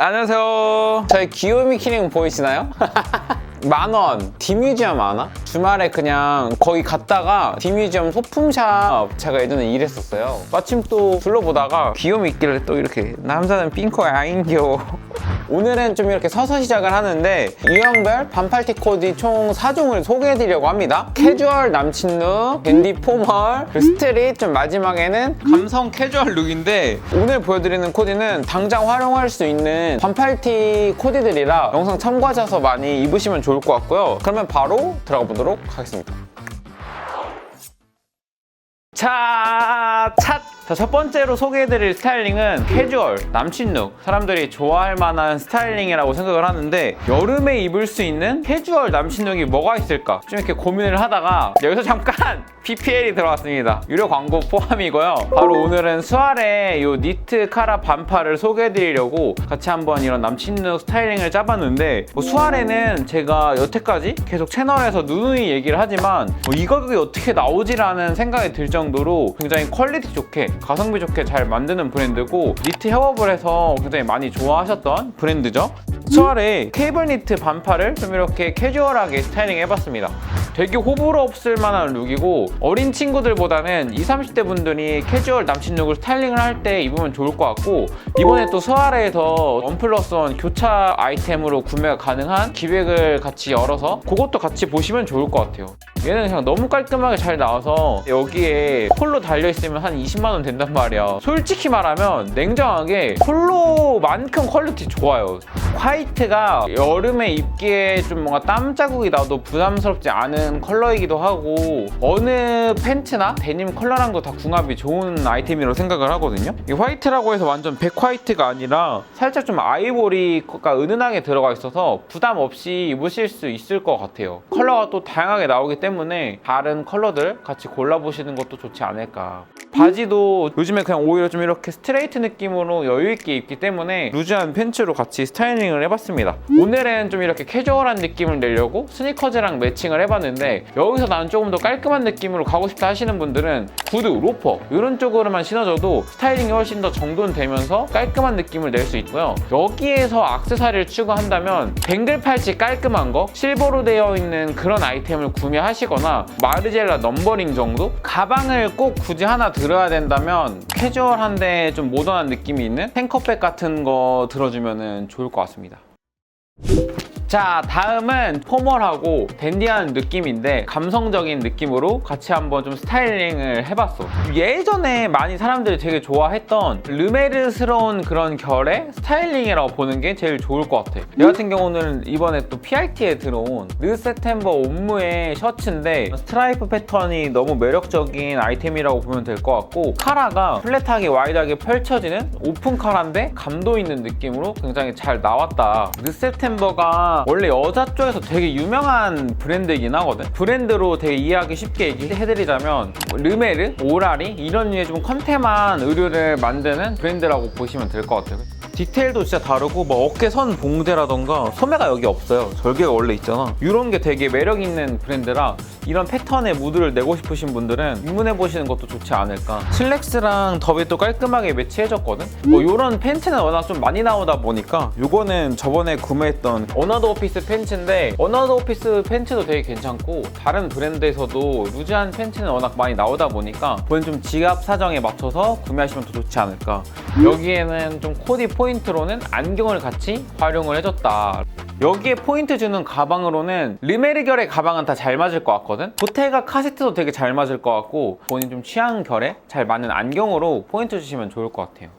안녕하세요. 저희 귀요미 키링 보이시나요? 만원 디뮤지엄 아나? 주말에 그냥 거기 갔다가 디뮤지엄 소품샵 제가 예전에 일했었어요 마침 또 둘러보다가 귀요미 있길래 또 이렇게 남자는 핑크가 아인겨 오늘은 좀 이렇게 서서 시작을 하는데 유형별 반팔티 코디 총 4종을 소개해드리려고 합니다 캐주얼 남친룩, 밴디 포멀, 스트릿 좀 마지막에는 감성 캐주얼 룩인데 오늘 보여드리는 코디는 당장 활용할 수 있는 반팔티 코디들이라 영상 참고하셔서 많이 입으시면 좋을 것 같고요 그러면 바로 들어가 보도록 하겠습니다 자, 찻! 자, 첫 번째로 소개해드릴 스타일링은 캐주얼, 남친룩. 사람들이 좋아할 만한 스타일링이라고 생각을 하는데 여름에 입을 수 있는 캐주얼 남친룩이 뭐가 있을까? 좀 이렇게 고민을 하다가 여기서 잠깐 PPL이 들어왔습니다. 유료 광고 포함이고요. 바로 오늘은 수아레 요 니트 카라 반팔을 소개해드리려고 같이 한번 이런 남친룩 스타일링을 짜봤는데 뭐 수아레는 제가 여태까지 계속 채널에서 누누이 얘기를 하지만 뭐이 가격이 어떻게 나오지라는 생각이 들 정도로 굉장히 퀄리티 좋게 가성비 좋게 잘 만드는 브랜드고 니트 협업을 해서 굉장히 많이 좋아하셨던 브랜드죠. 수아레 케이블 니트 반팔을 좀 이렇게 캐주얼하게 스타일링 해봤습니다. 되게 호불호 없을 만한 룩이고 어린 친구들보다는 20, 30대 분들이 캐주얼 남친 룩을 스타일링을 할 때 입으면 좋을 것 같고 이번에 또 수아레에서 원 플러스 원 교차 아이템으로 구매가 가능한 기획을 같이 열어서 그것도 같이 보시면 좋을 것 같아요. 얘는 그냥 너무 깔끔하게 잘 나와서 여기에 폴로 달려있으면 한 20만 원 된단 말이야. 솔직히 말하면 냉정하게 폴로만큼 퀄리티 좋아요. 화이트가 여름에 입기에 좀 뭔가 땀 자국이 나도 부담스럽지 않은 컬러이기도 하고 어느 팬츠나 데님 컬러랑 도 다 궁합이 좋은 아이템이라고 생각을 하거든요. 이 화이트라고 해서 완전 백 화이트가 아니라 살짝 좀 아이보리가 은은하게 들어가 있어서 부담 없이 입으실 수 있을 것 같아요. 컬러가 또 다양하게 나오기 때문에 다른 컬러들 같이 골라보시는 것도 좋지 않을까. 바지도 요즘에 그냥 오히려 좀 이렇게 스트레이트 느낌으로 여유 있게 입기 때문에 루즈한 팬츠로 같이 스타일링을 해봤습니다. 오늘은 좀 이렇게 캐주얼한 느낌을 내려고 스니커즈랑 매칭을 해봤는데 여기서 나는 조금 더 깔끔한 느낌으로 가고 싶다 하시는 분들은 구두, 로퍼 이런 쪽으로만 신어줘도 스타일링이 훨씬 더 정돈되면서 깔끔한 느낌을 낼 수 있고요. 여기에서 악세사리를 추가한다면 뱅글 팔찌 깔끔한 거 실버로 되어 있는 그런 아이템을 구매하시거나 마르젤라 넘버링 정도? 가방을 꼭 굳이 하나 들어 야 된다면 캐주얼한데 좀 모던한 느낌이 있는 탱커백 같은 거 들어주면 좋을 것 같습니다. 자 다음은 포멀하고 댄디한 느낌인데 감성적인 느낌으로 같이 한번 좀 스타일링을 해봤어. 예전에 많이 사람들이 되게 좋아했던 르메르스러운 그런 결의 스타일링이라고 보는 게 제일 좋을 것 같아. 내 같은 경우는 이번에 또 PRT에 들어온 르세템버 옴무의 셔츠인데 스트라이프 패턴이 너무 매력적인 아이템이라고 보면 될 것 같고 카라가 플랫하게 와이드하게 펼쳐지는 오픈 카라인데 감도 있는 느낌으로 굉장히 잘 나왔다. 르세템버가 원래 여자 쪽에서 되게 유명한 브랜드이긴 하거든. 브랜드로 되게 이해하기 쉽게 얘기해드리자면 르메르, 오라리 이런 류의 좀 컨템한 의류를 만드는 브랜드라고 보시면 될 것 같아요. 디테일도 진짜 다르고 뭐 어깨 선 봉제라던가 소매가 여기 없어요. 절개가 원래 있잖아. 이런 게 되게 매력 있는 브랜드라 이런 패턴의 무드를 내고 싶으신 분들은 입문해 보시는 것도 좋지 않을까. 슬랙스랑 더비 또 깔끔하게 매치해줬거든. 뭐 이런 팬츠는 워낙 좀 많이 나오다 보니까 이거는 저번에 구매했던 어나더 오피스 팬츠인데 어나더 오피스 팬츠도 되게 괜찮고 다른 브랜드에서도 루즈한 팬츠는 워낙 많이 나오다 보니까 그건 좀 지갑 사정에 맞춰서 구매하시면 더 좋지 않을까. 여기에는 좀 코디 포인트로는 안경을 같이 활용을 해줬다. 여기에 포인트 주는 가방으로는 르메르 결의 가방은 다 잘 맞을 것 같거든? 보테가 카세트도 되게 잘 맞을 것 같고 본인 좀 취향 결에 잘 맞는 안경으로 포인트 주시면 좋을 것 같아요.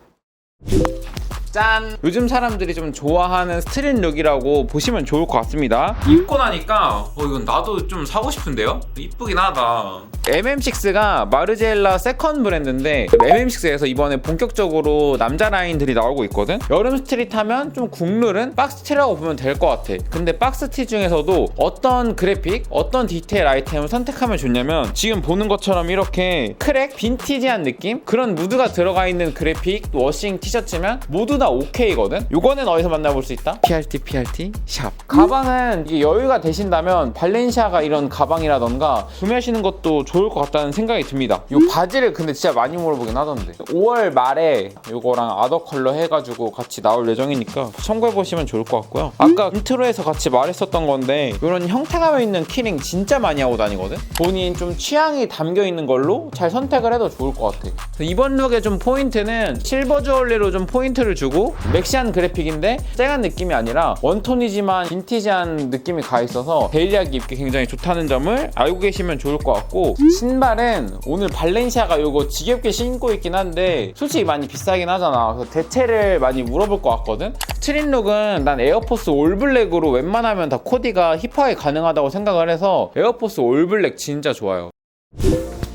짠! 요즘 사람들이 좀 좋아하는 스트릿 룩이라고 보시면 좋을 것 같습니다. 입고 나니까 어 이건 나도 좀 사고 싶은데요? 이쁘긴 하다. MM6가 마르젤라 세컨 브랜드인데 MM6에서 이번에 본격적으로 남자 라인들이 나오고 있거든? 여름 스트릿 하면 좀 국룰은 박스티라고 보면 될 것 같아. 근데 박스티 중에서도 어떤 그래픽, 어떤 디테일 아이템을 선택하면 좋냐면 지금 보는 것처럼 이렇게 크랙, 빈티지한 느낌? 그런 무드가 들어가 있는 그래픽, 워싱 티셔츠면 모두 다 오케이거든? 요거는 어디서 만나볼 수 있다? PRT, PRT, 샵. 가방은 여유가 되신다면 발렌시아가 이런 가방이라던가 구매하시는 것도 좋을 좋을 것 같다는 생각이 듭니다. 이 바지를 근데 진짜 많이 물어보긴 하던데 5월 말에 이거랑 아더 컬러 해가지고 같이 나올 예정이니까 참고해 보시면 좋을 것 같고요. 아까 인트로에서 같이 말했었던 건데 이런 형태감 있는 키링 진짜 많이 하고 다니거든. 본인 좀 취향이 담겨 있는 걸로 잘 선택을 해도 좋을 것 같아. 이번 룩의 좀 포인트는 실버 주얼리로 좀 포인트를 주고 맥시한 그래픽인데 쨍한 느낌이 아니라 원톤이지만 빈티지한 느낌이 가 있어서 데일리하게 입기 굉장히 좋다는 점을 알고 계시면 좋을 것 같고 신발은 오늘 발렌시아가 이거 지겹게 신고 있긴 한데 솔직히 많이 비싸긴 하잖아. 그래서 대체를 많이 물어볼 것 같거든. 트린룩은 난 에어포스 올블랙으로 웬만하면 다 코디가 힙하게 가능하다고 생각을 해서 에어포스 올블랙 진짜 좋아요.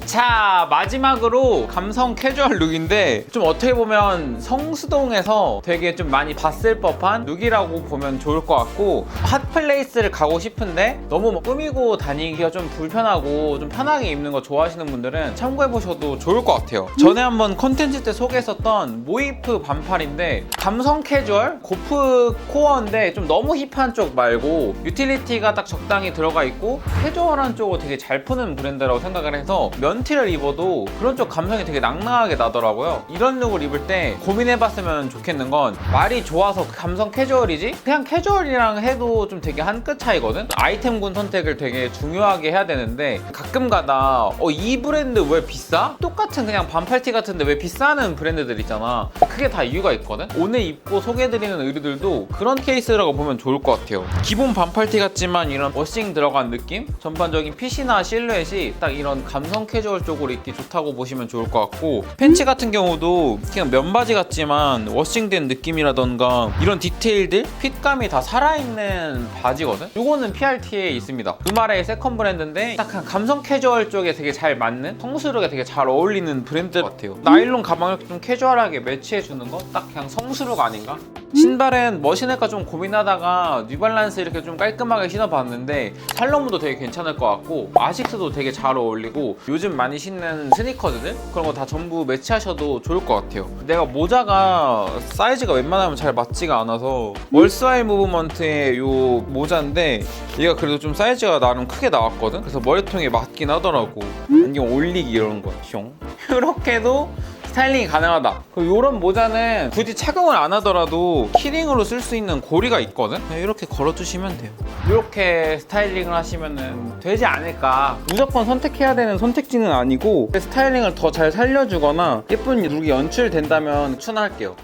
자 마지막으로 감성 캐주얼 룩인데 좀 어떻게 보면 성수동에서 되게 좀 많이 봤을 법한 룩이라고 보면 좋을 것 같고 핫플레이스를 가고 싶은데 너무 뭐 꾸미고 다니기가 좀 불편하고 좀 편하게 입는 거 좋아하시는 분들은 참고해 보셔도 좋을 것 같아요. 전에 한번 컨텐츠 때 소개했었던 모이프 반팔인데 감성 캐주얼 고프 코어인데 좀 너무 힙한 쪽 말고 유틸리티가 딱 적당히 들어가 있고 캐주얼한 쪽을 되게 잘 푸는 브랜드라고 생각을 해서 면 티를 입어도 그런 쪽 감성이 되게 낭낭하게 나더라고요. 이런 룩을 입을 때 고민해봤으면 좋겠는 건 말이 좋아서 감성 캐주얼이지? 그냥 캐주얼이랑 해도 좀 되게 한 끗 차이거든? 아이템군 선택을 되게 중요하게 해야 되는데 가끔가다 어, 이 브랜드 왜 비싸? 똑같은 그냥 반팔티 같은데 왜 비싸는 브랜드들 있잖아. 그게 다 이유가 있거든? 오늘 입고 소개해드리는 의류들도 그런 케이스라고 보면 좋을 것 같아요. 기본 반팔티 같지만 이런 워싱 들어간 느낌? 전반적인 핏이나 실루엣이 딱 이런 감성 캐주얼 쪽으로 입기 좋다고 보시면 좋을 것 같고 팬츠 같은 경우도 그냥 면바지 같지만 워싱된 느낌이라던가 이런 디테일들? 핏감이 다 살아있는 바지거든? 이거는 PRT에 있습니다. 두말의 세컨 브랜드인데 딱 그냥 감성 캐주얼 쪽에 되게 잘 맞는 성수룩에 되게 잘 어울리는 브랜드 같아요. 나일론 가방을 좀 캐주얼하게 매치해주는 거? 딱 그냥 성수룩 아닌가? 신발은 뭐 신을까 좀 고민하다가 뉴발란스 이렇게 좀 깔끔하게 신어봤는데 살로무도 되게 괜찮을 것 같고 아식스도 되게 잘 어울리고 요즘 많이 신는 스니커즈들 그런 거 다 전부 매치하셔도 좋을 것 같아요. 내가 모자가 사이즈가 웬만하면 잘 맞지가 않아서 월스와이 무브먼트의 요 모자인데 얘가 그래도 좀 사이즈가 나름 크게 나왔거든? 그래서 머리통에 맞긴 하더라고. 안경 올리기 이런 거 숑 이렇게도 스타일링이 가능하다. 이런 모자는 굳이 착용을 안 하더라도 키링으로 쓸 수 있는 고리가 있거든. 이렇게 걸어주시면 돼요. 이렇게 스타일링을 하시면 되지 않을까. 무조건 선택해야 되는 선택지는 아니고 스타일링을 더 잘 살려주거나 예쁜 룩이 연출된다면 추천할게요.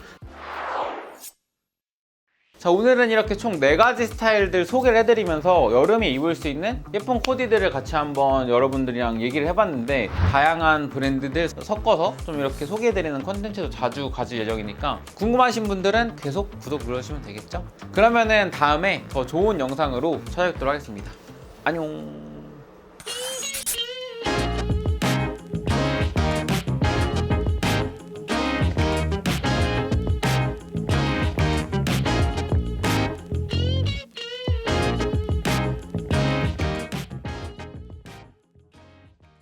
자 오늘은 이렇게 총 4가지 스타일들 소개를 해드리면서 여름에 입을 수 있는 예쁜 코디들을 같이 한번 여러분들이랑 얘기를 해봤는데 다양한 브랜드들 섞어서 좀 이렇게 소개해드리는 컨텐츠도 자주 가질 예정이니까 궁금하신 분들은 계속 구독 눌러주시면 되겠죠? 그러면은 다음에 더 좋은 영상으로 찾아뵙도록 하겠습니다. 안녕